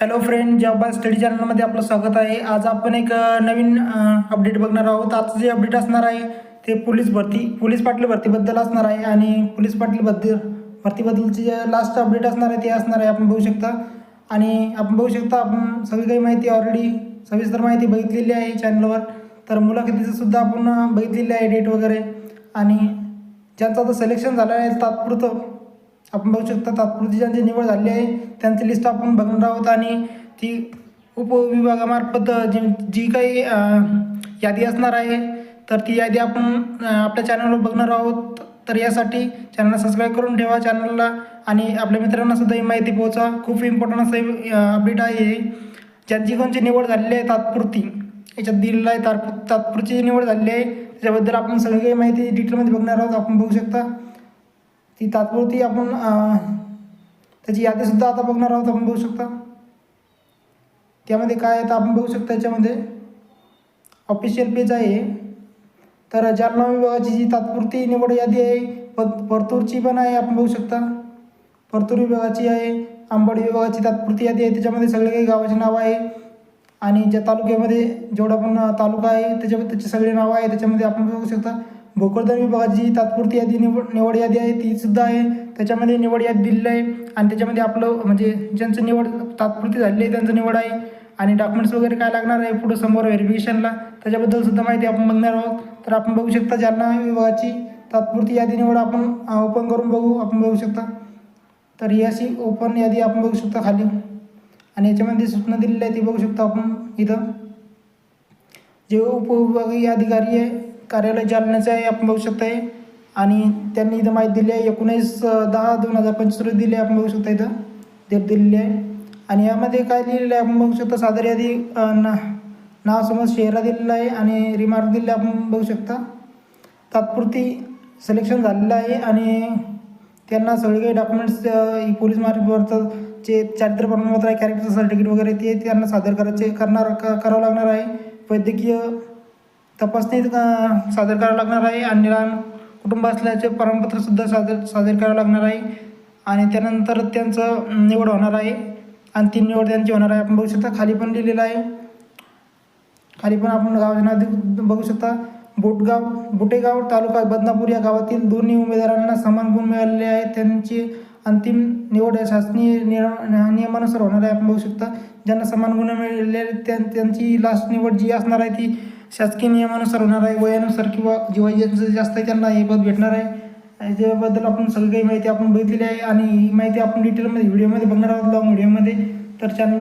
Hello friend जॉबा study चॅनलमध्ये आपलं स्वागत आहे. आज आपण एक नवीन अपडेट बघणार आहोत. आजचं जे अपडेट असणार आहे ते पोलीस भरती पोलीस पाटील भरतीबद्दल असणार आहे आणि पोलीस पाटील बद्दल भरतीबद्दलचे जे लास्ट अपडेट असणार आहे ते असणार आहे आपण बघू शकता. आणि आपण बघू शकता आपण सगळी काही माहिती ऑलरेडी सविस्तर माहिती बघितलेली आहे चॅनलवर तर मुलाखतीचं सुद्धा आपण बघितलेली आहे डेट वगैरे. आणि ज्यांचं आता सिलेक्शन झालं आहे तात्पुरतं आपण बघू शकता तात्पुरती ज्यांची निवड झाली आहे त्यांची लिस्ट आपण बघणार आहोत आणि ती उपविभागामार्फत जी जी काही यादी असणार आहे तर ती यादी आपण आपल्या चॅनलवर बघणार आहोत. तर यासाठी चॅनलला सबस्क्राईब करून ठेवा चॅनलला आणि आपल्या मित्रांना सुद्धा ही माहिती पोहोचा. खूप इम्पॉर्टंट असं अपडेट आहे. ज्यांची कोणची निवड झालेली आहे तात्पुरती याच्यात दिलेलं आहे तात्पु तात्पुरची निवड झालेली आहे त्याच्याबद्दल आपण सगळी काही माहिती डिटेलमध्ये बघणार आहोत. आपण बघू शकता. ती तात्पुरती आपण त्याची यादीसुद्धा आता बघणार आहोत आपण बघू शकता. त्यामध्ये काय आहे तर आपण बघू शकता याच्यामध्ये ऑफिशियल पेज आहे. तर जालना विभागाची जी तात्पुरती निवड यादी आहे प परतूरची पण आहे आपण बघू शकता. परतूर विभागाची आहे आंबड विभागाची तात्पुरती यादी आहे त्याच्यामध्ये सगळे काही गावाचे नाव आहे. आणि ज्या तालुक्यामध्ये जेवढा पण तालुका आहे त्याच्यामध्ये त्याचे सगळे नावं आहे त्याच्यामध्ये आपण बघू शकता. भोकरदन विभागाची जी तात्पुरती यादी निवड निवड यादी आहे ती सुद्धा आहे. त्याच्यामध्ये निवड यादी दिलेलं आहे आणि त्याच्यामध्ये आपलं म्हणजे ज्यांचं निवड तात्पुरती झालेली आहे त्यांचं निवड आहे. आणि डॉक्युमेंट्स वगैरे काय लागणार आहे पुढं समोर व्हेरिफिकेशनला त्याच्याबद्दल सुद्धा माहिती आपण बघणार आहोत. तर आपण बघू शकता जालना विभागाची तात्पुरती यादी निवड आपण ओपन करून बघू आपण बघू शकता. तर ही अशी ओपन यादी आपण बघू शकता खाली. आणि याच्यामध्ये सूचना दिलेली आहे ती बघू शकता आपण इथं. जे उपविभागीय अधिकारी आहे कार्यालय जालन्याचं आहे आपण बघू शकता आहे आणि त्यांनी इथं माहिती दिली आहे एकोणीस दहा दोन हजार पंचवीस रोजी दिली आहे आपण बघू शकता इथं. डेट दिलेली आहे. आणि यामध्ये काय लिहिलेलं आहे आपण बघू शकता सादर यादी ना नाव समज शेहरा दिलेला आहे आणि रिमार्क दिलेला आपण बघू शकता. तात्पुरती सिलेक्शन झालेलं आहे आणि त्यांना सगळे काही डॉक्युमेंट्स पोलीस मार्फत जे चारित्र प्रमाणपत्र आहे कॅरेक्टर सर्टिफिकेट वगैरे ते त्यांना सादर करायचे करणार करावं लागणार आहे. वैद्यकीय तपासणी सादर करावं लागणार आहे. आणि लहान कुटुंब असल्याचे प्रमाणपत्रसुद्धा सादर सादर करावं लागणार आहे. आणि त्यानंतर त्यांचं निवड होणार आहे. अंतिम निवड त्यांची होणार आहे. आपण बघू शकता खाली पण लिहिलेलं आहे. खाली पण आपण गावाचे नाव बघू शकता. बोटगाव बुटेगाव तालुका बदनापूर या गावातील दोन्ही उमेदवारांना समान गुण मिळालेले आहेत. त्यांची अंतिम निवड शासनीय शासकीय नियमानुसार होणार आहे. आपण बघू शकता ज्यांना समान गुण मिळालेले आहेत, त्यां त्यांची लास्ट निवड जी असणार आहे ती शासकीय नियमानुसार होणार आहे वयानुसार किंवा जेव्हा ज्यांचं जास्त आहे त्यांना हे पद भेटणार आहे. आणि त्याबद्दल आपण सगळी काही माहिती आपण बघितलेली आहे. आणि ही माहिती आपण डिटेलमध्ये व्हिडिओमध्ये बघणार आहोत लॉंग व्हिडिओमध्ये तर चॅनल